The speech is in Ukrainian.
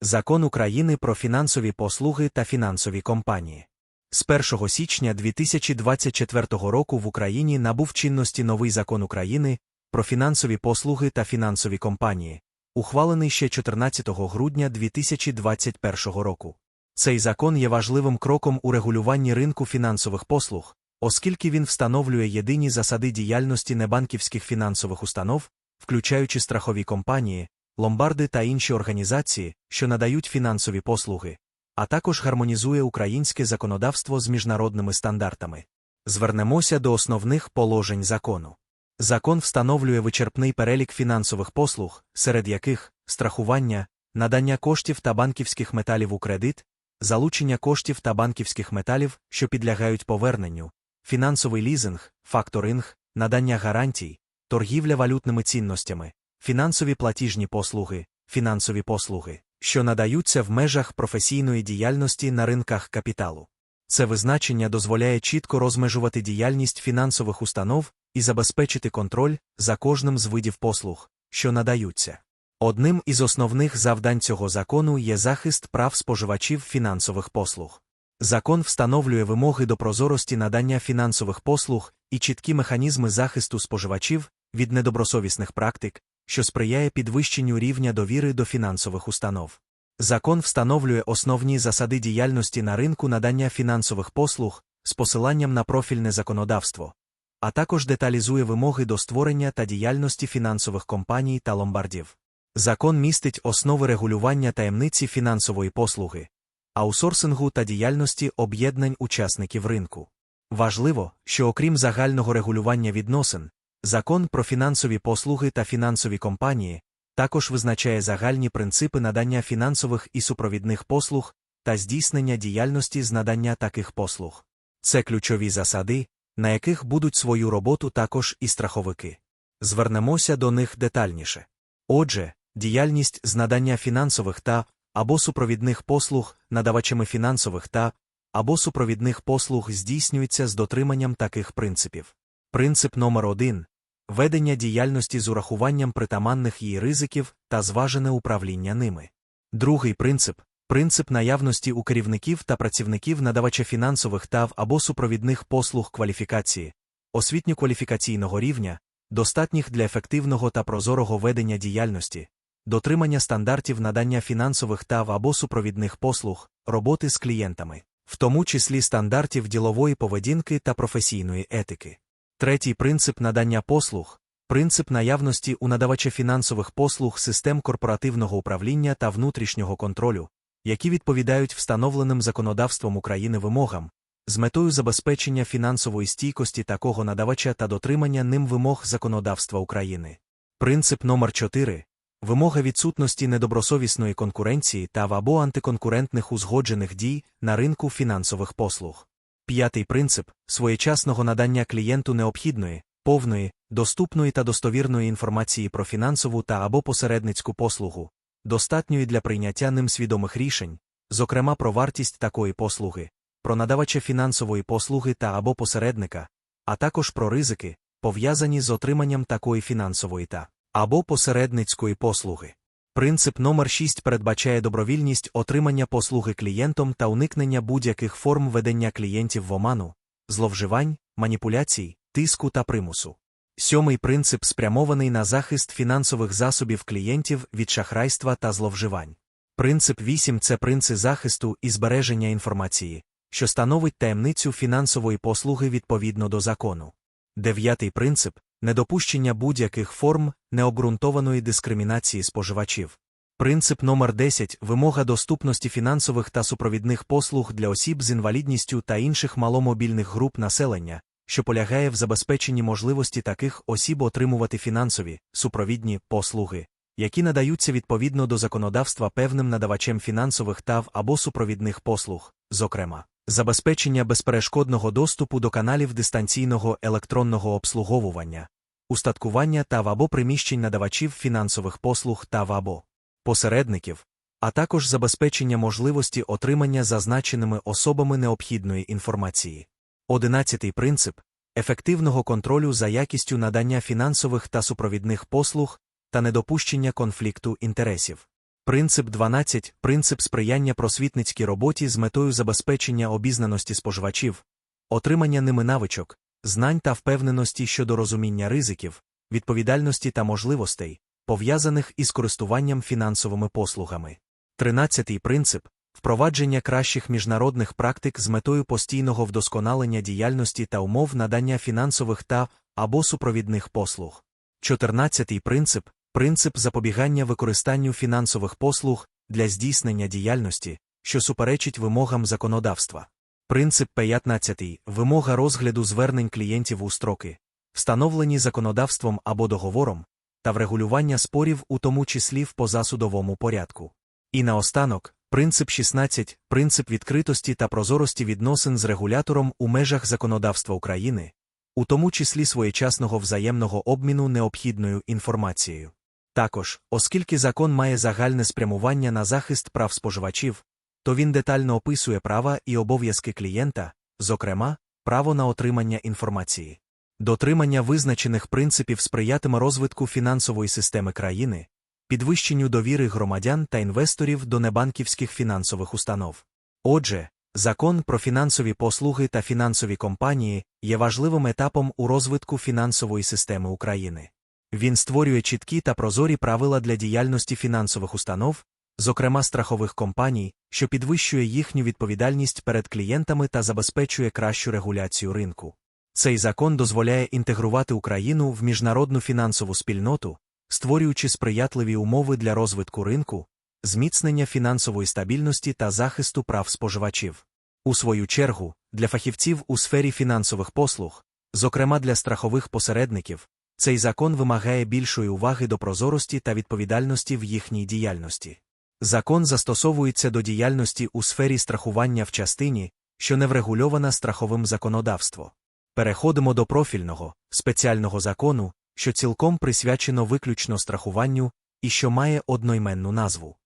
Закон України про фінансові послуги та фінансові компанії. З 1 січня 2024 року в Україні набув чинності новий закон України про фінансові послуги та фінансові компанії, ухвалений ще 14 грудня 2021 року. Цей закон є важливим кроком у регулюванні ринку фінансових послуг, оскільки він встановлює єдині засади діяльності небанківських фінансових установ, включаючи страхові компанії, ломбарди та інші організації, що надають фінансові послуги, а також гармонізує українське законодавство з міжнародними стандартами. Звернемося до основних положень закону. Закон встановлює вичерпний перелік фінансових послуг, серед яких страхування, надання коштів та банківських металів у кредит, залучення коштів та банківських металів, що підлягають поверненню, фінансовий лізинг, факторинг, надання гарантій, торгівля валютними цінностями, фінансові платіжні послуги, фінансові послуги, що надаються в межах професійної діяльності на ринках капіталу. Це визначення дозволяє чітко розмежувати діяльність фінансових установ і забезпечити контроль за кожним з видів послуг, що надаються. Одним із основних завдань цього закону є захист прав споживачів фінансових послуг. Закон встановлює вимоги до прозорості надання фінансових послуг і чіткі механізми захисту споживачів від недобросовісних практик, що сприяє підвищенню рівня довіри до фінансових установ. Закон встановлює основні засади діяльності на ринку надання фінансових послуг з посиланням на профільне законодавство, а також деталізує вимоги до створення та діяльності фінансових компаній та ломбардів. Закон містить основи регулювання таємниці фінансової послуги, аусорсингу та діяльності об'єднань учасників ринку. Важливо, що окрім загального регулювання відносин, закон про фінансові послуги та фінансові компанії також визначає загальні принципи надання фінансових і супровідних послуг та здійснення діяльності з надання таких послуг. Це ключові засади, на яких будуть свою роботу також і страховики. Звернемося до них детальніше. Отже, діяльність з надання фінансових та або супровідних послуг надавачами фінансових та або супровідних послуг здійснюється з дотриманням таких принципів. Принцип номер 1 ведення діяльності з урахуванням притаманних її ризиків та зважене управління ними. Другий принцип принцип наявності у керівників та працівників надавача фінансових та або супровідних послуг кваліфікації, освітньо-кваліфікаційного рівня, достатніх для ефективного та прозорого ведення діяльності, дотримання стандартів надання фінансових та або супровідних послуг, роботи з клієнтами, в тому числі стандартів ділової поведінки та професійної етики. Третій принцип надання послуг принцип наявності у надавача фінансових послуг систем корпоративного управління та внутрішнього контролю, які відповідають встановленим законодавством України вимогам, з метою забезпечення фінансової стійкості такого надавача та дотримання ним вимог законодавства України. Принцип номер 4 вимога відсутності недобросовісної конкуренції та або антиконкурентних узгоджених дій на ринку фінансових послуг. П'ятий принцип своєчасного надання клієнту необхідної, повної, доступної та достовірної інформації про фінансову та або посередницьку послугу, достатньої для прийняття ним свідомих рішень, зокрема про вартість такої послуги, про надавача фінансової послуги та або посередника, а також про ризики, пов'язані з отриманням такої фінансової та або посередницької послуги. Принцип номер 6 передбачає добровільність отримання послуги клієнтом та уникнення будь-яких форм ведення клієнтів в оману, зловживань, маніпуляцій, тиску та примусу. Сьомий принцип спрямований на захист фінансових засобів клієнтів від шахрайства та зловживань. Принцип 8 це принцип захисту і збереження інформації, що становить таємницю фінансової послуги відповідно до закону. Дев'ятий принцип недопущення будь-яких форм необґрунтованої дискримінації споживачів. Принцип номер 10 вимога доступності фінансових та супровідних послуг для осіб з інвалідністю та інших маломобільних груп населення, що полягає в забезпеченні можливості таких осіб отримувати фінансові, супровідні послуги, які надаються відповідно до законодавства певним надавачем фінансових та або супровідних послуг, зокрема, забезпечення безперешкодного доступу до каналів дистанційного електронного обслуговування, устаткування та або приміщень надавачів фінансових послуг та або посередників, а також забезпечення можливості отримання зазначеними особами необхідної інформації. Одинадцятий принцип ефективного контролю за якістю надання фінансових та супровідних послуг та недопущення конфлікту інтересів. Принцип 12. Принцип сприяння просвітницькій роботі з метою забезпечення обізнаності споживачів, отримання ними навичок, знань та впевненості щодо розуміння ризиків, відповідальності та можливостей, пов'язаних із користуванням фінансовими послугами. Тринадцятий принцип впровадження кращих міжнародних практик з метою постійного вдосконалення діяльності та умов надання фінансових та або супровідних послуг. Чотирнадцятий принцип принцип запобігання використанню фінансових послуг для здійснення діяльності, що суперечить вимогам законодавства. Принцип 15. Вимога розгляду звернень клієнтів у строки, встановлені законодавством або договором, та врегулювання спорів у тому числі в позасудовому порядку. І наостанок, принцип 16. Принцип відкритості та прозорості відносин з регулятором у межах законодавства України, у тому числі своєчасного взаємного обміну необхідною інформацією. Також, оскільки закон має загальне спрямування на захист прав споживачів, то він детально описує права і обов'язки клієнта, зокрема, право на отримання інформації. Дотримання визначених принципів сприятиме розвитку фінансової системи країни, підвищенню довіри громадян та інвесторів до небанківських фінансових установ. Отже, закон про фінансові послуги та фінансові компанії є важливим етапом у розвитку фінансової системи України. Він створює чіткі та прозорі правила для діяльності фінансових установ, зокрема страхових компаній, що підвищує їхню відповідальність перед клієнтами та забезпечує кращу регуляцію ринку. Цей закон дозволяє інтегрувати Україну в міжнародну фінансову спільноту, створюючи сприятливі умови для розвитку ринку, зміцнення фінансової стабільності та захисту прав споживачів. У свою чергу, для фахівців у сфері фінансових послуг, зокрема для страхових посередників, цей закон вимагає більшої уваги до прозорості та відповідальності в їхній діяльності. Закон застосовується до діяльності у сфері страхування в частині, що не врегульована страховим законодавством. Переходимо до профільного, спеціального закону, що цілком присвячено виключно страхуванню і що має одноіменну назву.